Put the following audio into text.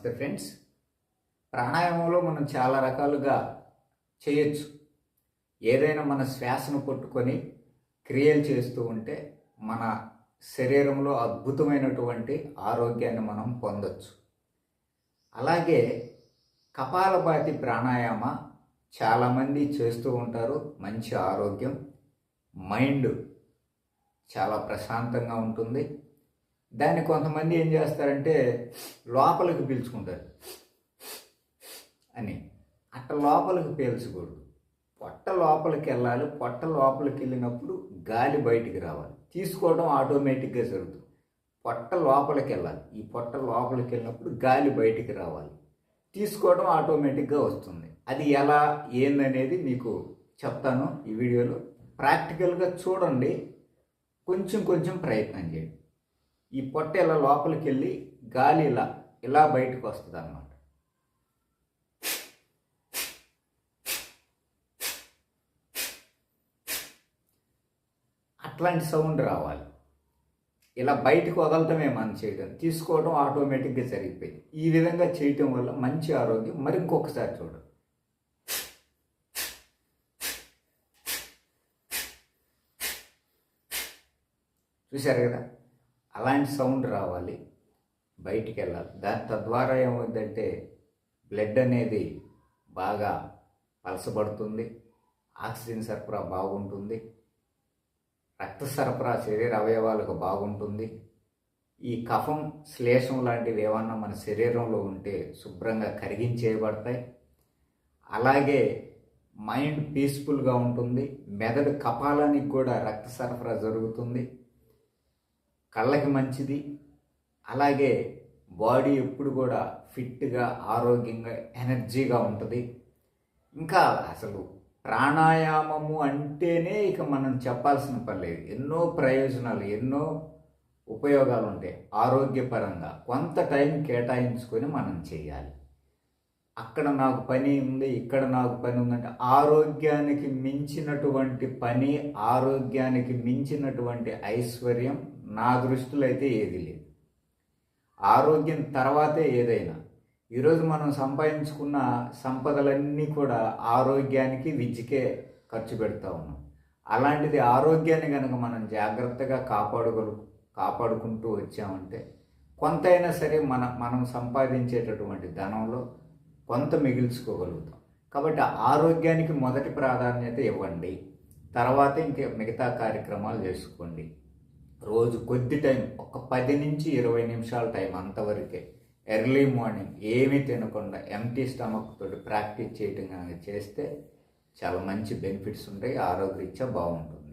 నమస్తే ఫ్రెండ్స్. ప్రాణాయామంలో మనం చాలా రకాలుగా చేయొచ్చు. ఏదైనా మన శ్వాసను పట్టుకొని క్రియలు చేస్తూ ఉంటే మన శరీరంలో అద్భుతమైనటువంటి ఆరోగ్యాన్ని మనం పొందొచ్చు. అలాగే కపాలభాతి ప్రాణాయామ చాలామంది చేస్తూ ఉంటారు. మంచి ఆరోగ్యం. మైండ్ చాలా ప్రశాంతంగా ఉంటుంది. దాన్ని కొంతమంది ఏం చేస్తారంటే లోపలికి పీల్చుకుంటారు. అని. అట్ట లోపలికి పీల్చకూడదు. పొట్ట లోపలికి వెళ్ళాలి. పొట్ట లోపలికి వెళ్ళినప్పుడు గాలి బయటికి రావాలి. తీసుకోవడం ఆటోమేటిక్గా జరుగుతుంది. పొట్ట లోపలికి వెళ్ళాలి. ఈ పొట్ట లోపలికి వెళ్ళినప్పుడు గాలి బయటికి రావాలి. తీసుకోవడం ఆటోమేటిక్గా వస్తుంది. అది ఎలా ఏందనేది మీకు చెప్తాను ఈ వీడియోలో. ప్రాక్టికల్గా చూడండి. కొంచెం కొంచెం ప్రయత్నం చేయండి. ఈ పొట్ట ఇలా లోపలికి వెళ్ళి గాలి ఇలా ఇలా బయటకు వస్తుంది అన్నమాట అట్లాంటి సౌండ్ రావాలి. ఇలా బయటకు వదలటమే మనం చేయడం తీసుకోవడం ఆటోమేటిక్గా జరిగిపోయింది. ఈ విధంగా చేయటం వల్ల మంచి ఆరోగ్యం మరి ఇంకొకసారి చూడండి. చూశారు కదా? అలాంటి సౌండ్ రావాలి బయటికి వెళ్ళాలి దాని తద్వారా ఏమవుతుందంటే బ్లడ్ అనేది బాగా పలసబడుతుంది ఆక్సిజన్ సరఫరా బాగుంటుంది రక్త సరఫరా శరీర అవయవాలకు బాగుంటుంది. ఈ కఫం శ్లేషం లాంటివి ఏమన్నా మన శరీరంలో ఉంటే శుభ్రంగా కరిగించేయబడతాయి. అలాగే మైండ్ పీస్ఫుల్గా ఉంటుంది మెదడు కపాలానికి కూడా రక్త సరఫరా జరుగుతుంది. కళ్ళకి మంచిది. అలాగే బాడీ ఎప్పుడు కూడా ఫిట్గా ఆరోగ్యంగా ఎనర్జీగా ఉంటుంది. ఇంకా అసలు ప్రాణాయామము అంటేనే ఇక మనం చెప్పాల్సిన పని లేదు. ఎన్నో ప్రయోజనాలు ఎన్నో ఉపయోగాలు ఉంటాయి ఆరోగ్యపరంగా. కొంత టైం కేటాయించుకొని మనం చేయాలి. అక్కడ నాకు పని ఉంది ఇక్కడ నాకు పని ఉందంటే ఆరోగ్యానికి మించినటువంటి పని ఆరోగ్యానికి మించినటువంటి ఐశ్వర్యం నా దృష్టిలో అయితే ఏది లేదు. ఆరోగ్యం తర్వాతే ఏదైనా. ఈరోజు మనం సంపాదించుకున్న సంపదలన్నీ కూడా ఆరోగ్యానికి విద్యకే ఖర్చు పెడతా ఉన్నాం. అలాంటిది ఆరోగ్యాన్ని కనుక మనం జాగ్రత్తగా కాపాడుకో కాపాడుకుంటూ వచ్చామంటే కొంతైనా సరే మన మనం సంపాదించేటటువంటి ధనంలో కొంత మిగిల్చుకోగలుగుతాం. కాబట్టి ఆరోగ్యానికి మొదటి ప్రాధాన్యత ఇవ్వండి. తర్వాత ఇంకే మిగతా కార్యక్రమాలు చేసుకోండి. రోజు కొద్ది టైం ఒక పది నుంచి ఇరవై నిమిషాల టైం అంతవరకే. ఎర్లీ మార్నింగ్ ఏమీ తినకుండా ఎంటీ స్టమక్ తోటి ప్రాక్టీస్ చేయటం చేస్తే చాలా మంచి బెనిఫిట్స్ ఉంటాయి ఆరోగ్యరీత్యా బాగుంటుంది.